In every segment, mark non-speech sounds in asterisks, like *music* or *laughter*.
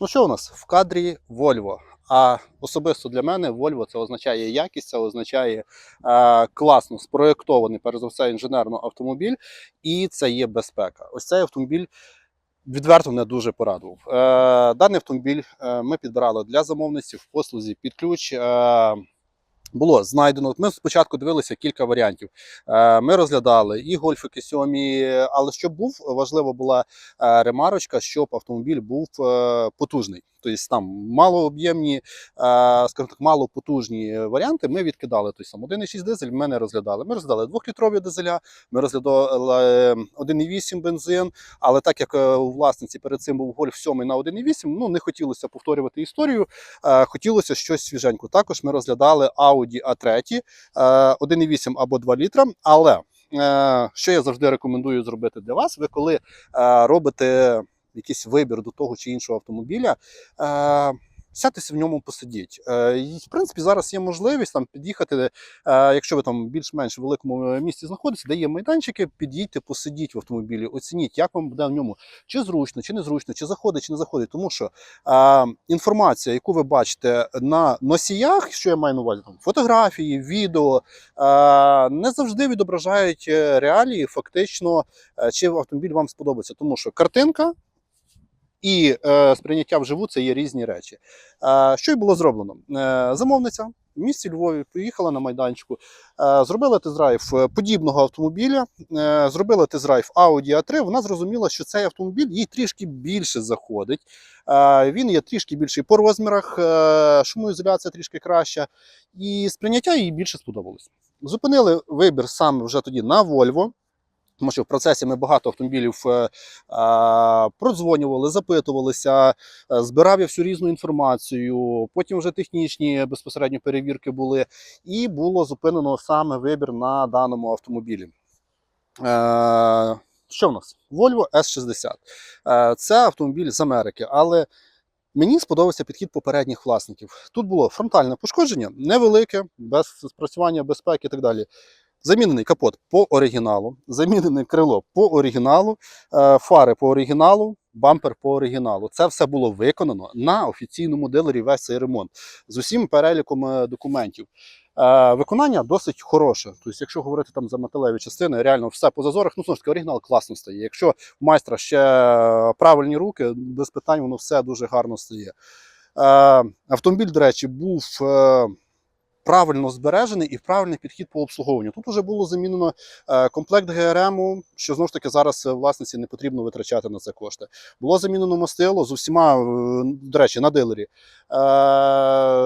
Ну що у нас в кадрі Volvo? А особисто для мене Volvo це означає якість, це означає е, класно спроєктований, перш за все, інженерно автомобіль, і це є безпека. Ось цей автомобіль відверто мене дуже порадував. Е, даний автомобіль е, ми підбирали для замовниці в послузі під ключ. Е, було знайдено. Ми спочатку дивилися кілька варіантів. Е, Ми розглядали і гольфики сьомі, але щоб був важливо була е, ремарочка, щоб автомобіль був е, потужний. Тобто там малооб'ємні, е, скажімо так, малопотужні варіанти. Ми відкидали той сам 1,6 дизель. Ми не розглядали. Ми розглядали 2-літрові дизеля, ми розглядали 1,8 бензин. Але так як е, у власниці перед цим був гольф 7 на 1,8, ну не хотілося повторювати історію. Е, Хотілося щось свіженько. Також ми розглядали Audi A3 е, 1,8 або 2 літра. Але е, що я завжди рекомендую зробити для вас, ви коли е, робите якийсь вибір до того чи іншого автомобіля. Е, Сядьтеся в ньому посидіть. Е, і, в принципі, зараз є можливість там під'їхати, е, якщо ви там більш-менш в великому місті знаходитесь, де є майданчики, під'їдьте, посидіть в автомобілі, оцініть, як вам буде в ньому, чи зручно, чи незручно, чи заходить, чи не заходить. Тому що е, інформація, яку ви бачите на носіях, що я маю на увазі, там фотографії, відео, е, не завжди відображають реалії, фактично, чи автомобіль вам сподобається. Тому що картинка і е, сприйняття вживу це є різні речі. Е, що й було зроблено? Е, замовниця в місті Львові поїхала на майданчику, е, зробила тест-драйв е, подібного автомобіля, е, зробила тест-драйв Audi A3. Вона зрозуміла, що цей автомобіль їй трішки більше заходить. Е, він є трішки більший по розмірах, е, шумоізоляція трішки краща, і сприйняття їй більше сподобалось. Зупинили вибір саме вже тоді на Volvo. Тому що в процесі ми багато автомобілів е, е, продзвонювали, запитувалися, е, збирав я всю різну інформацію. Потім вже технічні безпосередньо перевірки були, і було зупинено саме вибір на даному автомобілі. Е, що в нас? Volvo S60. Е, це автомобіль з Америки, але Мені сподобався підхід попередніх власників. Тут було фронтальне пошкодження, невелике, без спрацювання безпеки і так далі. Замінений капот по оригіналу, замінене крило по оригіналу, е, фари по оригіналу, бампер по оригіналу. Це все було виконано на офіційному дилері весь цей ремонт з усім переліком е, документів. Е, Виконання досить хороше. Тобто, якщо говорити там за металеві частини, реально все по зазорах, ну знову ж таки, оригінал класно стає. Якщо в майстра ще правильні руки, без питань воно все дуже гарно стає. Автомобіль, до речі, був. Правильно збережений і правильний підхід по обслуговуванню. Тут вже було замінено е, комплект ГРМ, що знову ж таки зараз власниці не потрібно витрачати на це кошти. Було замінено мастило з усіма, е, до речі, на дилері, е,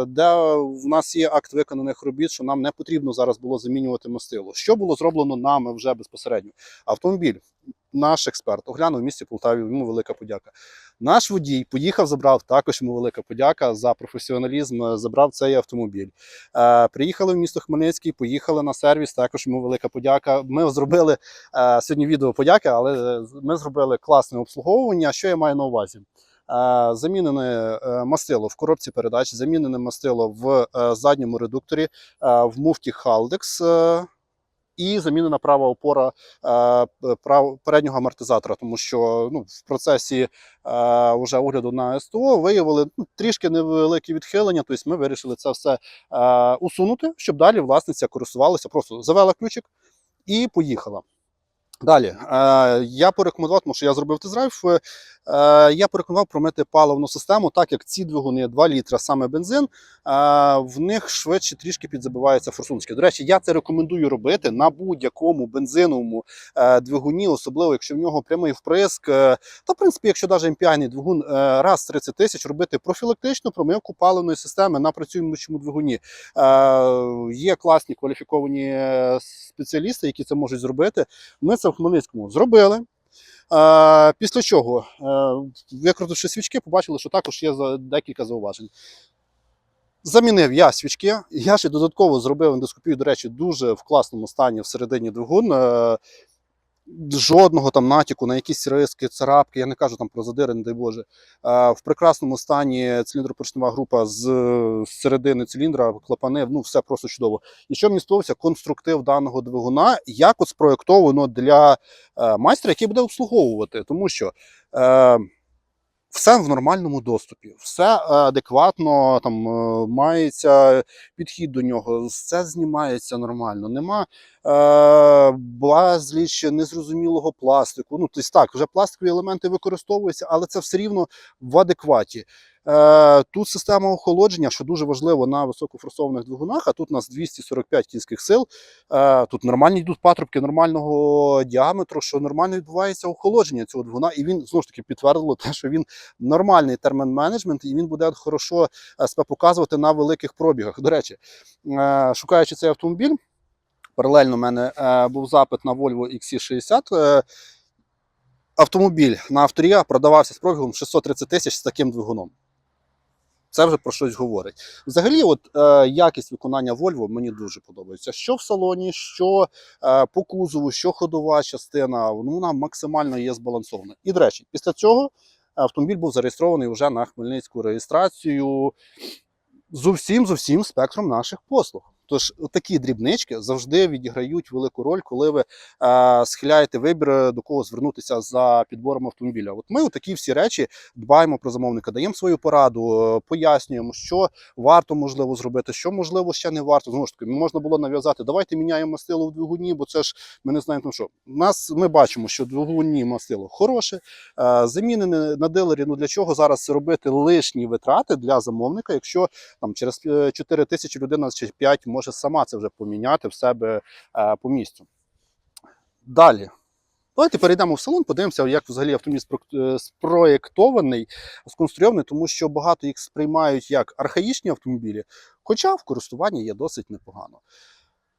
де в нас є акт виконаних робіт, що нам не потрібно зараз було замінювати мастило. Що було зроблено нами вже безпосередньо? Автомобіль. Наш експерт оглянув в місті Полтаві, йому велика подяка. Наш водій поїхав, забрав також йому велика подяка за професіоналізм. е, Забрав цей автомобіль. Е, приїхали в місто Хмельницький, поїхали на сервіс. Також йому велика подяка. Ми зробили е, сьогодні відео подяки, але ми зробили класне обслуговування. Що я маю на увазі? Е, Замінене е, мастило в коробці передач, замінене мастило в е, задньому редукторі, е, в муфті Haldex. Е, І замінена права опора е, прав, переднього амортизатора, тому що ну, в процесі е, уже огляду на СТО виявили ну, трішки невеликі відхилення. Тобто ми вирішили це все е, усунути, щоб далі власниця користувалася, просто завела ключик і поїхала. Далі е, я порекомендував, тому що я зробив тест-драйв, е, я порекомендував промити паливну систему, так як ці двигуни 2 літра, саме бензин, е, в них швидше трішки підзабиваються форсунки. До речі, я це рекомендую робити на будь-якому бензиновому е, двигуні, особливо якщо в нього прямий вприск. Е, та, в принципі, якщо навіть MPI двигун е, раз 30 тисяч робити профілактичну промивку паливної системи на працюючому двигуні. Е, Є класні кваліфіковані е, спеціалісти, які це можуть зробити. Ми це в Хмельницькому зробили. Е, Після чого, е, викрутивши свічки, побачили, що також є декілька зауважень. Замінив я свічки. Я ще додатково зробив ендоскопію, до речі, дуже в класному стані всередині двигун. Жодного там натяку на якісь риски, царапки, я не кажу там про задири, не дай Боже. В прекрасному стані циліндропоршнева група з з середини циліндра, клапани, ну все просто чудово. І що мені сподобався, конструктив даного двигуна, як от спроєктовано для е, майстра, який буде обслуговувати. Тому що е, Все в нормальному доступі, все е, адекватно, там е, мається підхід до нього, все знімається нормально. Нема е, безліч незрозумілого пластику. Ну, тобто так, вже пластикові елементи використовуються, але це все рівно в адекваті. Е, тут система охолодження, що дуже важливо на високофорсованих двигунах, а тут у нас 245 кінських сил. Е, тут нормальні йдуть патрубки нормального діаметру, що нормально відбувається охолодження цього двигуна, і він знову ж таки підтвердило те, що він нормальний термін менеджмент, і він буде хорошо е, себе показувати на великих пробігах. До речі, шукаючи цей автомобіль, паралельно в мене був запит на Volvo XC60. Е, автомобіль на авторія продавався з пробігом 630 тисяч з таким двигуном. Це вже про щось говорить. Взагалі, от е, якість виконання Volvo мені дуже подобається. Що в салоні, що е, по кузову, що ходова частина, ну, вона максимально є збалансована. І, до речі, після цього автомобіль був зареєстрований вже на Хмельницьку реєстрацію з усім, з усім спектром наших послуг. Тож такі дрібнички завжди відіграють велику роль, коли ви е, схиляєте вибір, е, до кого звернутися за підбором автомобіля. От ми такі всі речі дбаємо про замовника, даємо свою пораду, е, пояснюємо, що варто можливо зробити, що можливо ще не варто. Знову ж таки, можна було нав'язати, давайте міняємо мастило в двигуні, бо це ж ми не знаємо, що. Нас ми бачимо, що в двигуні мастило хороше, е, замінене на дилері. Ну для чого зараз робити лишні витрати для замовника, якщо там через е, 4 тисячі людина чи 5 може сама це вже поміняти в себе е, по місцю. Далі. Давайте перейдемо в салон, подивимося, як взагалі автомобіль е, спроєктований, сконструйований, тому що багато їх сприймають як архаїчні автомобілі, хоча в користуванні є досить непогано.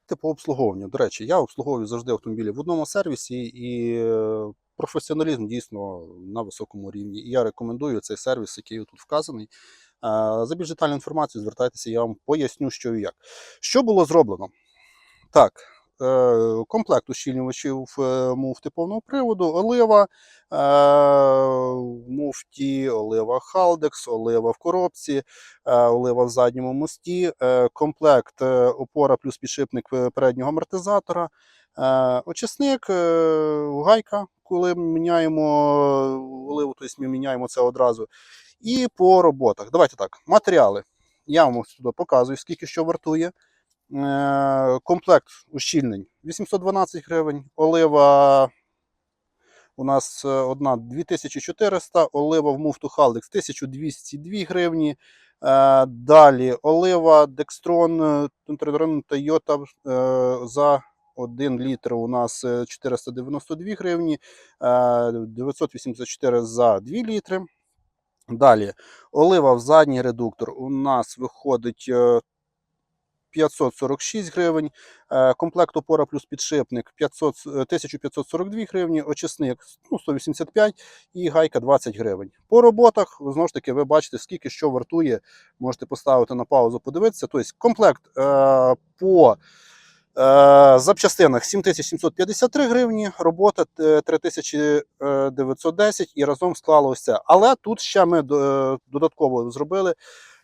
Типу обслуговування. До речі, я обслуговую завжди автомобілі в одному сервісі, і е, професіоналізм дійсно на високому рівні. І я рекомендую цей сервіс, який тут вказаний. Е, За більш детальну інформацію звертайтеся, я вам поясню, що і як. Що було зроблено? Так, е, комплект ущільнювачів е, муфти повного приводу, олива, муфті, олива Халдекс, олива в коробці, олива в задньому мості, комплект опора плюс підшипник переднього амортизатора, очисник, е, гайка, коли ми міняємо оливу, тобто ми міняємо це одразу. І по роботах. Давайте так, матеріали. Я вам туди показую, скільки що вартує. Е, Комплект ущільнень 812 гривень, олива у нас е, одна 2400, олива в муфту Халдекс 1202 гривні. Е, Далі олива Декстрон Toyota е, за 1 літр у нас е, 492 гривні, е, 984 за 2 літри. Далі олива в задній редуктор у нас виходить е, 546 гривень, е, комплект опора плюс підшипник 500, е, 1542 гривні, очисник ну, 185 і гайка 20 гривень. По роботах, знову ж таки, ви бачите, скільки що вартує, можете поставити на паузу, подивитися. Тобто комплект е, по е, запчастинах 7753 гривні, робота е, 3910 і разом склало ось це. Але тут ще ми додатково зробили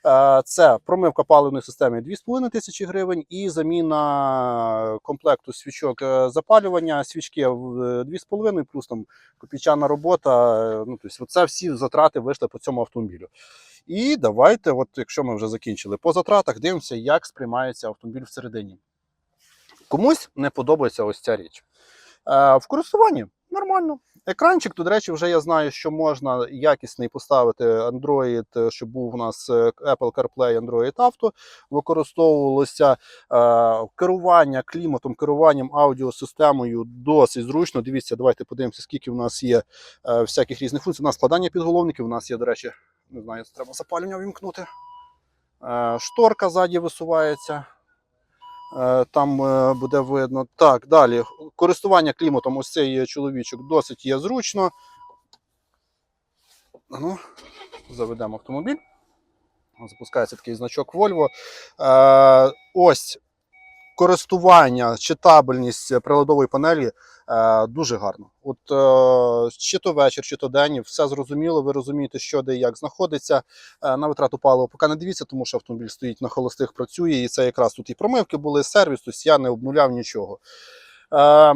Е, Це промивка паливної системи 2,5 тисячі гривень і заміна комплекту свічок е, запалювання, свічки е, 2,5 плюс там копійчана робота. е, Ну, тобто, це всі затрати вийшли по цьому автомобілю. І давайте, от якщо ми вже закінчили по затратах, дивимося, як сприймається автомобіль всередині. Комусь не подобається ось ця річ. Е, В користуванні нормально. Екранчик, то, до речі, вже я знаю, що можна якісний поставити Android, е, щоб був у нас е, Apple CarPlay, Android Auto. Використовувалося е, керування кліматом, керуванням аудіосистемою досить зручно. Дивіться, давайте подивимося, скільки в нас є е, всяких різних функцій. У нас складання підголовників, у нас є, до речі, не знаю, треба запалення вімкнути. Е, Шторка ззаді висувається. Е, Там е, буде видно. Так, далі. Користування кліматом, ось цей чоловічок досить є зручно. Ну, заведемо автомобіль. Запускається такий значок Volvo. Е, ось користування, читабельність приладової панелі дуже гарно. От е, чи то вечір, чи то день, все зрозуміло, ви розумієте, що де і як знаходиться. Е, на витрату палива поки не дивіться, тому що автомобіль стоїть на холостих, працює, і це якраз тут і промивки були, сервіс, тобто я не обнуляв нічого. Е,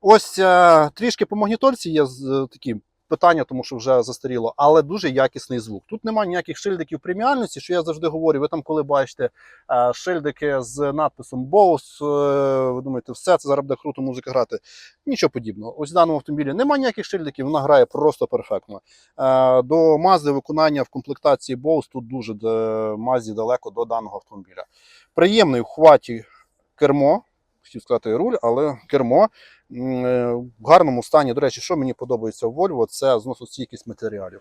ось е, трішки по магнітольці є такі питання, тому що вже застаріло, але дуже якісний звук. Тут немає ніяких шильдиків преміальності, що я завжди говорю. Ви там, коли бачите е, шильдики з надписом Bose, е, ви думаєте, все це зараз буде круто музика грати. Нічого подібного. Ось в даному автомобілі немає ніяких шильдиків, вона грає просто перфектно. Е, До Mazda виконання в комплектації Bose тут дуже Mazda далеко до даного автомобіля. Приємний в хваті кермо. Хотів сказати руль, але кермо е, в гарному стані. До речі, що мені подобається у Volvo, це зносостійкість матеріалів.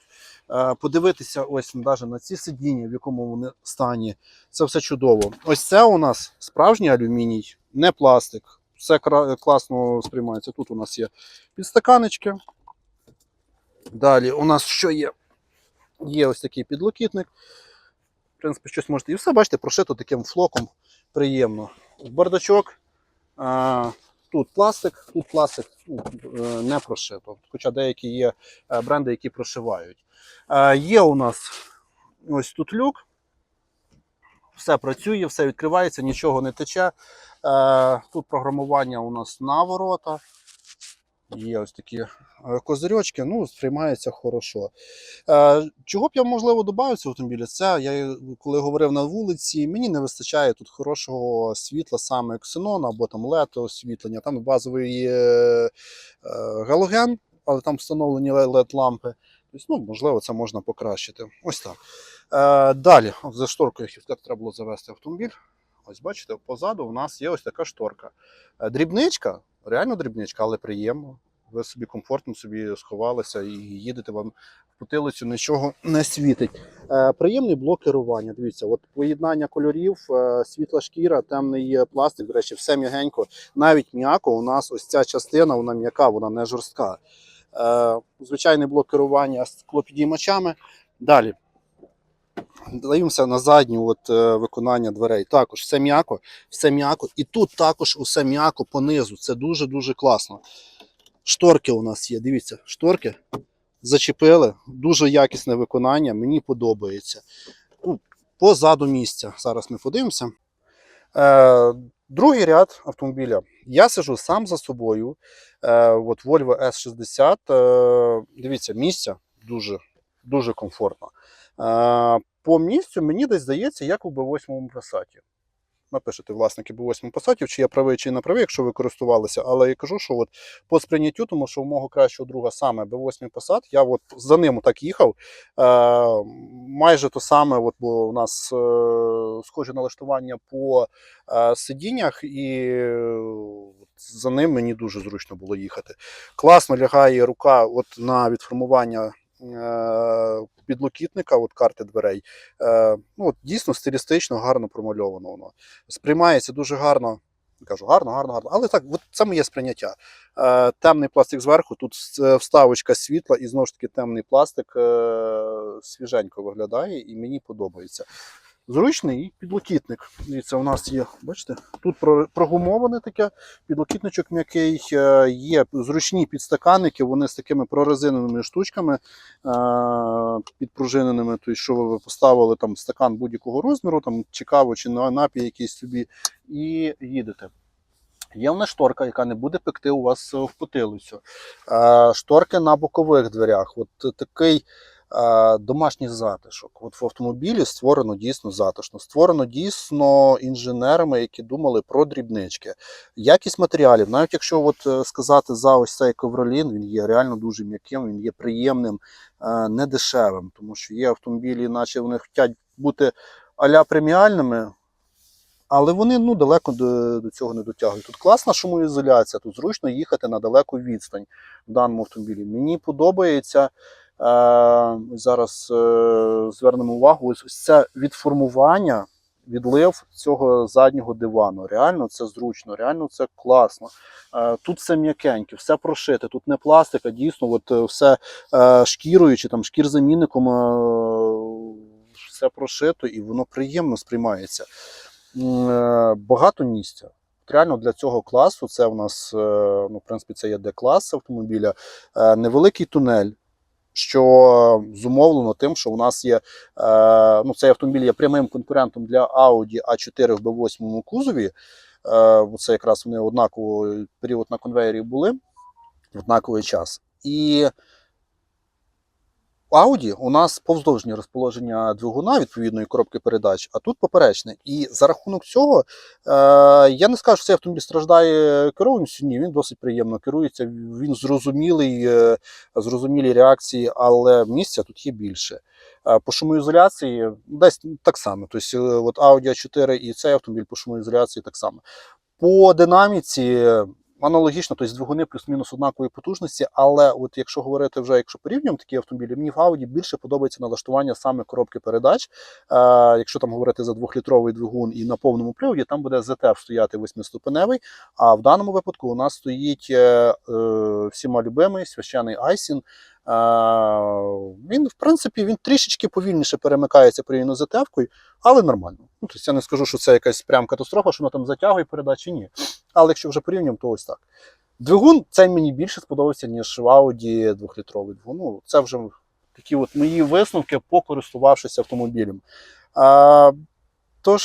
Е, Подивитися ось навіть на ці сидіння, в якому вони стані. Це все чудово. Ось це у нас справжній алюміній, не пластик. Все класно сприймається. Тут у нас є підстаканечки. Далі у нас що є? Є ось такий підлокітник. В принципі, щось можете. І все, бачите, прошито таким флоком приємно. Бардачок. Тут пластик, тут пластик ну, е, не прошито. Хоча деякі є е, бренди, які прошивають. Е, Є у нас ось тут люк. Все працює, все відкривається, нічого не тече. Тут програмування у нас на ворота. Є ось такі е, козирьочки, ну, сприймається хорошо. Е, Чого б я, можливо, додав цього автомобіля? Це я коли говорив на вулиці, мені не вистачає тут хорошого світла, саме ксенон або там LED освітлення. Там базовий е, галоген, але там встановлені LED лампи. Тобто, ну, можливо, це можна покращити. Ось так. Далі, за шторкою хотів треба було завести автомобіль. Ось бачите, позаду у нас є ось така шторка. Дрібничка, реально дрібничка, але приємно. Ви собі комфортно собі сховалися і їдете вам в потилицю, нічого не світить. Е, приємний блок керування. Дивіться, от поєднання кольорів, е, світла шкіра, темний пластик. До речі, все м'ягенько. Навіть м'яко у нас ось ця частина, вона м'яка, вона не жорстка. Е, звичайний блок керування з склопідіймачами. Далі. Дивимося на задню от, е, виконання дверей. Також все м'яко, все м'яко. І тут також усе м'яко понизу. Це дуже-дуже класно. Шторки у нас є. Дивіться, шторки зачепили. Дуже якісне виконання. Мені подобається. Ну, позаду місця. Зараз ми подивимося. Е, другий ряд автомобіля. Я сижу сам за собою. Е, от Volvo S60. Е, дивіться, місця дуже, дуже комфортно. По місцю мені десь здається, як у B8 Passat. Напишете власники B8 Passat, чи я правий, чи не правий, якщо ви користувалися. Але я кажу, що от по сприйняттю, тому що у мого кращого друга саме B8 Passat, я от за ним так їхав. Е, майже то саме, от, бо у нас е, схоже налаштування по е, сидіннях, і е, за ним мені дуже зручно було їхати. Класно лягає рука от на відформування підлокітника, от карти дверей. Е, ну, от, дійсно стилістично, гарно промальовано воно. Сприймається дуже гарно. Кажу, гарно, гарно, гарно. Але так, от це моє сприйняття. Е, темний пластик зверху, тут вставочка світла, і знову ж таки темний пластик е, свіженько виглядає, і мені подобається. Зручний і підлокітник. Дивіться, у нас є, бачите, тут прогумоване таке, підлокітничок м'який, е, є зручні підстаканники, вони з такими прорезиненими штучками е, підпружиненими. Тобто, що ви поставили там стакан будь-якого розміру, там чи каву, чи на- напій якийсь собі, і їдете. Є в нас шторка, яка не буде пекти у вас в потилицю. Е, Шторки на бокових дверях. От такий домашній затишок. От в автомобілі створено дійсно затишно. Створено дійсно інженерами, які думали про дрібнички. Якість матеріалів, навіть якщо от е, сказати за ось цей ковролін, він є реально дуже м'яким, він є приємним, е, не дешевим, тому що є автомобілі, наче вони хочуть бути аля преміальними. Але вони ну, далеко до, до цього не дотягують. Тут класна шумоізоляція, тут зручно їхати на далеку відстань в даному автомобілі. Мені подобається. Е, зараз е, звернемо увагу, ось, це відформування, відлив цього заднього дивану. Реально це зручно, реально це класно. Е, тут все м'якеньке, все прошите, тут не пластик, а дійсно от, все шкірою чи там шкірзамінником все прошито і воно приємно сприймається. Багато місця. Реально для цього класу це у нас, ну, в принципі, це є D-клас автомобіля, е, невеликий тунель, що зумовлено тим, що у нас є е, ну, цей автомобіль є прямим конкурентом для Audi A4 в B8 кузові. Е, Це якраз вони однаково період на конвеєрі були в однаковий час. І Audi у нас повздовжнє розположення двигуна відповідної коробки передач, а тут поперечне. І за рахунок цього е, я не скажу, що цей автомобіль страждає керованістю. Ні, він досить приємно керується. Він зрозумілий, е, зрозумілі реакції, але місця тут є більше. Е, По шумоізоляції десь так само. Тобто, е, от Audi A4 і цей автомобіль по шумоізоляції так само. По динаміці аналогічно, тобто двигуни плюс-мінус однакової потужності, але от якщо говорити вже, якщо порівнюємо такі автомобілі, мені в Audi більше подобається налаштування саме коробки передач. Е, якщо там говорити за двохлітровий двигун і на повному приводі, там буде ZF стояти восьмиступеневий, а в даному випадку у нас стоїть е, е, всіма любимий священий Айсін. Він, в принципі, він трішечки повільніше перемикається порівняно з ZF-кою, але нормально. Ну, тобто я не скажу, що це якась прям катастрофа, що воно там затягує передачі, ні. Але якщо вже порівнюємо, то ось так. Двигун цей мені більше сподобався, ніж в Audi 2-літровий двигун. Ну, це вже такі от мої висновки, покористувавшись автомобілем. А, тож,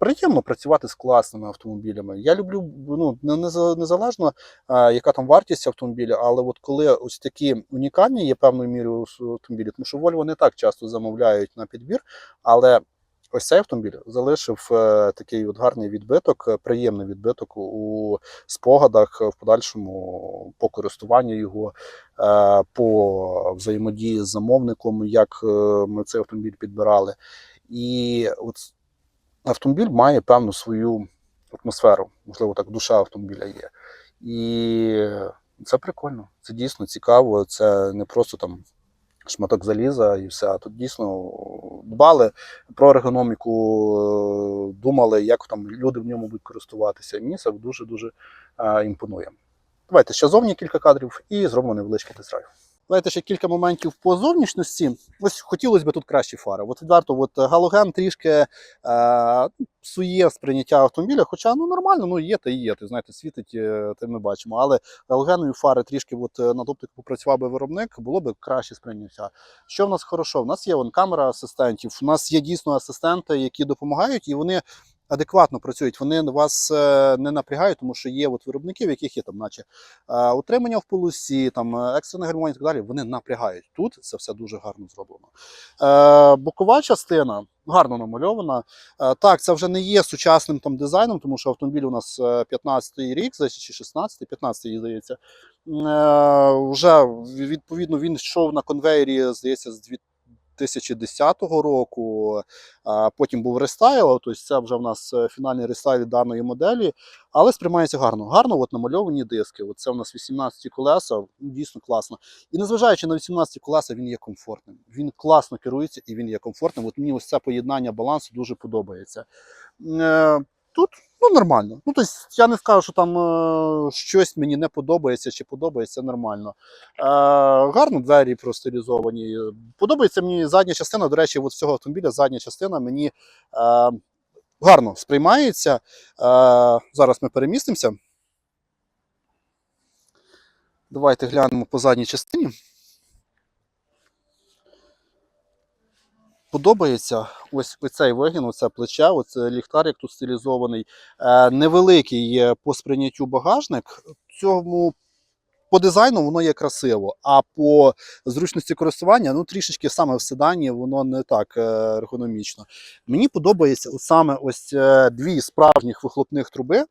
приємно працювати з класними автомобілями. Я люблю ну, не- не- незалежно, а, яка там вартість автомобіля, але от коли ось такі унікальні є певною мірою автомобілі, тому що Volvo не так часто замовляють на підбір, але ось цей автомобіль залишив е, такий от гарний відбиток, е, приємний відбиток у спогадах е, в подальшому по користуванню його, е, по взаємодії з замовником, як е, ми цей автомобіль підбирали. І от автомобіль має певну свою атмосферу, можливо, так душа автомобіля є. І це прикольно, це дійсно цікаво. Це не просто там шматок заліза і все. А тут дійсно дбали про ергономіку, думали, як там люди в ньому будуть користуватися. Мені це дуже-дуже е, імпонує. Давайте ще зовні кілька кадрів і зробимо невеличкий тест-драйв. Давайте ще кілька моментів по зовнішності. Ось хотілося б тут кращі фари. От відверто, от галоген трішки е, псує сприйняття автомобіля, хоча ну нормально, ну є та є. Ти знаєте, світить, е, те ми бачимо. Але галогенові фари трішки от, е, над оптику попрацював би виробник, було б краще сприйняття. Що в нас хорошо? В нас є вон, камера асистентів, у нас є дійсно асистенти, які допомагають, і вони адекватно працюють. Вони вас е, не напрягають, тому що є от в яких є там, наче е, утримання в полосі, там е, екстрене гальмування і так далі. Вони напрягають. Тут це все дуже гарно зроблено. Бокова частина гарно намальована. Так, це вже не є сучасним там дизайном, тому що автомобіль у нас 15-й рік, чи 16-й, 15-й, здається. Вже відповідно він йшов на конвейері, здається, з 2010 року. Потім був рестайл, тобто це вже в нас е, фінальний рестайл даної моделі, але сприймається гарно. Гарно от намальовані диски. От це у нас 18 колеса, дійсно класно. І незважаючи на 18 колеса, він є комфортним. Він класно керується і він є комфортним. От мені ось це поєднання балансу дуже подобається. Тут ну, нормально. Ну, тобто, я не скажу, що там е, щось мені не подобається чи подобається нормально. Е, гарно двері простилізовані. Подобається мені задня частина. До речі, от цього автомобіля задня частина мені е, гарно сприймається. Е, зараз ми перемістимося. Давайте глянемо по задній частині. Подобається ось цей вигін, оце плече, оце ліхтар, як тут стилізований. Е, невеликий по сприйняттю багажник. Цьому по дизайну воно є красиво, а по зручності користування, ну трішечки саме в седані воно не так е, ергономічно. Мені подобається саме ось е, дві справжніх вихлопних труби.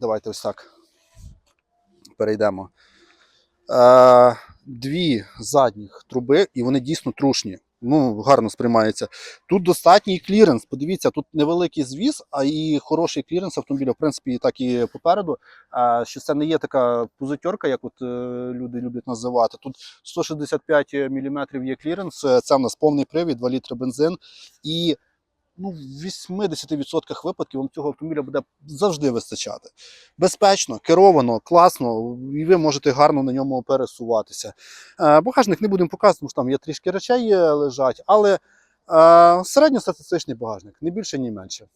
Давайте ось так перейдемо. Дві задніх труби, і вони дійсно трушні. Ну, гарно сприймається. Тут достатній кліренс. Подивіться, тут невеликий звіз, а і хороший кліренс автомобіля, в принципі, так і попереду. А, що це не є така пузатьорка, як от е, люди люблять називати. Тут 165 мм є кліренс, це в нас повний привід, 2 літри бензин. І ну, в 80% випадків вам цього автомобіля буде завжди вистачати. Безпечно, керовано, класно, і ви можете гарно на ньому пересуватися. Е, Багажник не будемо показувати, тому що там є трішки речей е, лежать, але е, середньостатистичний багажник, не більше, ні менше.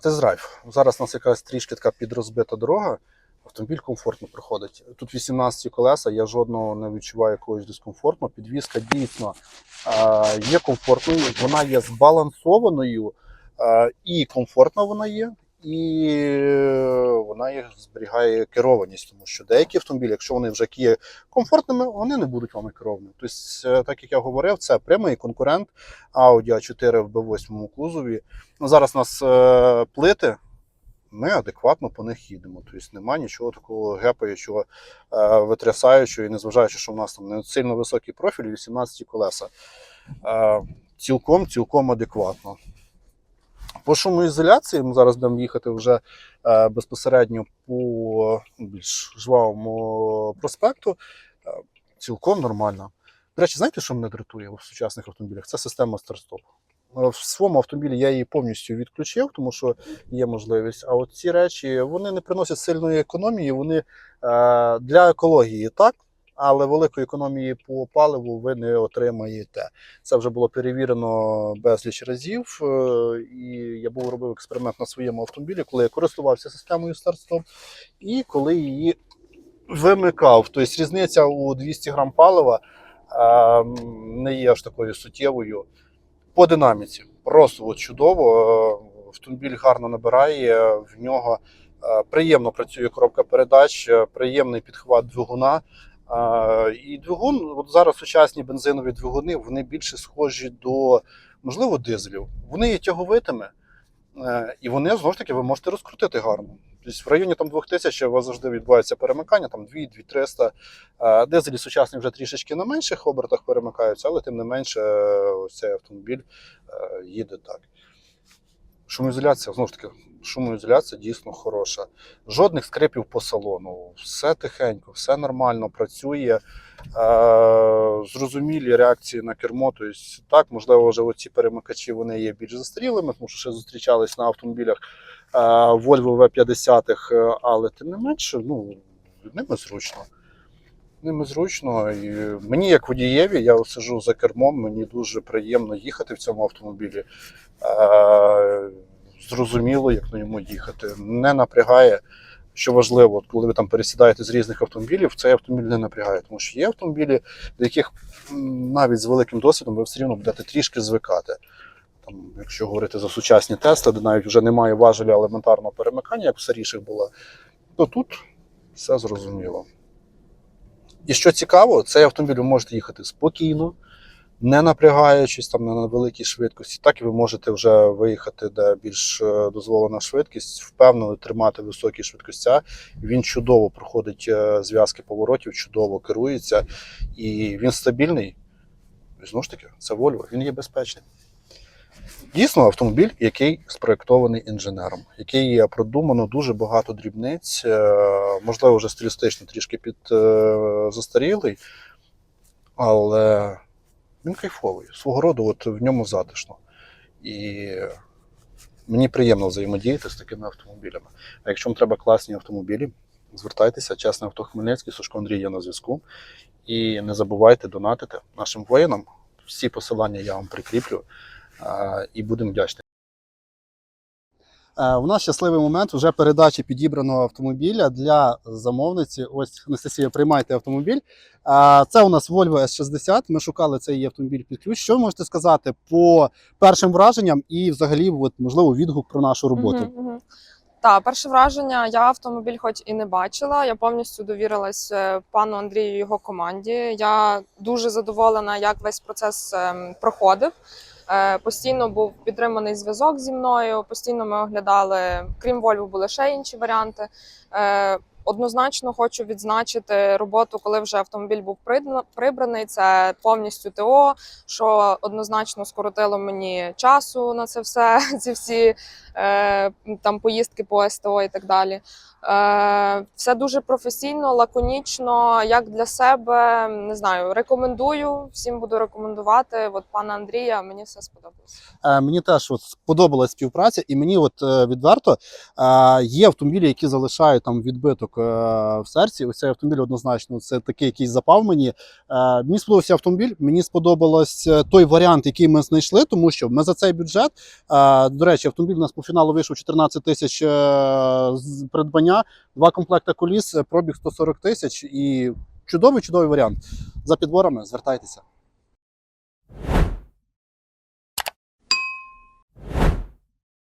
Тест-драйв. Зараз у нас якась трішки така підрозбита дорога. Автомобіль комфортно проходить. Тут 18 колеса, я жодного не відчуваю якогось дискомфорту. Підвізка дійсно е, є комфортною, вона є збалансованою е, і комфортна вона є. і вона їх зберігає керованість, тому що деякі автомобілі, якщо вони вже є комфортними, вони не будуть вами керовані. Тобто, е, так як я говорив, це прямий конкурент Audi A4 в B8 кузові. Ну, зараз у нас плити. Ми адекватно по них їдемо. Тобто немає нічого такого гепаючого, е, витрясаючого, і незважаючи, що в нас там не сильно високий профіль, 18 колеса. Е, цілком, цілком адекватно. По шумоізоляції ми зараз будемо їхати вже е, безпосередньо по ну, більш жвавому проспекту. Цілком нормально. До речі, знаєте, що мене дратує в сучасних автомобілях? Це система старт-стоп. Е, В своєму автомобілі я її повністю відключив, тому що є можливість. А от ці речі вони не приносять сильної економії, вони е, для екології так, але великої економії по паливу ви не отримаєте. Це вже було перевірено безліч разів. е, І я був робив експеримент на своєму автомобілі, коли я користувався системою старт-стоп і коли її вимикав. Тобто різниця у 200 грам палива е, не є аж такою суттєвою. По динаміці просто от чудово. Е, Автомобіль гарно набирає, в нього е, приємно працює коробка передач, е, приємний підхват двигуна. Е, І двигун, от зараз сучасні бензинові двигуни, вони більше схожі до, можливо, дизелів. Вони є тяговитими, е, і вони знову ж таки ви можете розкрутити гарно. В районі там 2000 у вас завжди відбувається перемикання, там 2 2300 Е, Дизелі сучасні вже трішечки на менших обертах перемикаються, але тим не менше е, цей автомобіль е, їде так. Шумоізоляція, знову ж таки, шумоізоляція дійсно хороша. Жодних скрипів по салону. Все тихенько, все нормально працює. Зрозумілі реакції на кермо. Тобто, так, можливо, вже оці перемикачі вони є більш застарілими, тому що ще зустрічались на автомобілях Volvo V50, е, але тим не менше, ну, ними зручно. Ними зручно. І мені, як водієві, я сиджу за кермом, мені дуже приємно їхати в цьому автомобілі. Зрозуміло, як на ньому їхати. Не напрягає. Що важливо, коли ви там пересідаєте з різних автомобілів, цей автомобіль не напрягає, тому що є автомобілі, до яких навіть з великим досвідом ви все рівно будете трішки звикати. Там, якщо говорити за сучасні тести, де навіть вже немає важеля елементарного перемикання, як в старіших було, то тут все зрозуміло. І що цікаво, цей автомобіль ви можете їхати спокійно, не напрягаючись там на великій швидкості. Так і ви можете вже виїхати, де більш е, дозволена швидкість, впевнено тримати високі швидкостя. Він чудово проходить е, зв'язки поворотів, чудово керується, і він стабільний. Знову ж таки, це Volvo, він є безпечний. Дійсно, автомобіль, який спроєктований інженером, який є продумано дуже багато дрібниць, е, можливо, вже стилістично трішки під е, застарілий, але він кайфовий. Свого роду от в ньому затишно. І мені приємно взаємодіяти з такими автомобілями. А якщо вам треба класні автомобілі, звертайтеся, чесне авто Хмельницький, Сушко Андрій є на зв'язку. І не забувайте донатити нашим воїнам. Всі посилання я вам прикріплю і будемо вдячні. Е, У нас щасливий момент вже передачі підібраного автомобіля для замовниці. Ось Анастасія, приймайте автомобіль. Е, Це у нас Volvo S60. Ми шукали цей автомобіль під ключ. Що ви можете сказати по першим враженням і, взагалі, от, можливо, відгук про нашу роботу? Мгм, мгм. Так, перше враження, я автомобіль хоч і не бачила. Я повністю довірилась е, пану Андрію і його команді. Я дуже задоволена, як весь процес ем, проходив. Е, Постійно був підтриманий зв'язок зі мною. Постійно ми оглядали, крім Volvo, були ще інші варіанти. Е, Однозначно хочу відзначити роботу, коли вже автомобіль був прибраний. Це повністю ТО, що однозначно скоротило мені часу на це все, *laughs* ці всі е, там поїздки по СТО і так далі. Е, все дуже професійно, лаконічно, як для себе. Не знаю, рекомендую, всім буду рекомендувати. От пана Андрія, мені все сподобалось. Е, Мені теж от сподобалась співпраця, і мені от е, відверто є автомобілі, які залишають там відбиток в серці. Ось цей автомобіль однозначно це такий якийсь запав мені. Мені сподобався автомобіль. Мені сподобалось той варіант, який ми знайшли, тому що ми за цей бюджет. До речі, автомобіль у нас по фіналу вийшов 14 тисяч е, з два комплекти коліс, е, пробіг 140 тисяч і чудовий чудовий варіант. За підборами звертайтеся.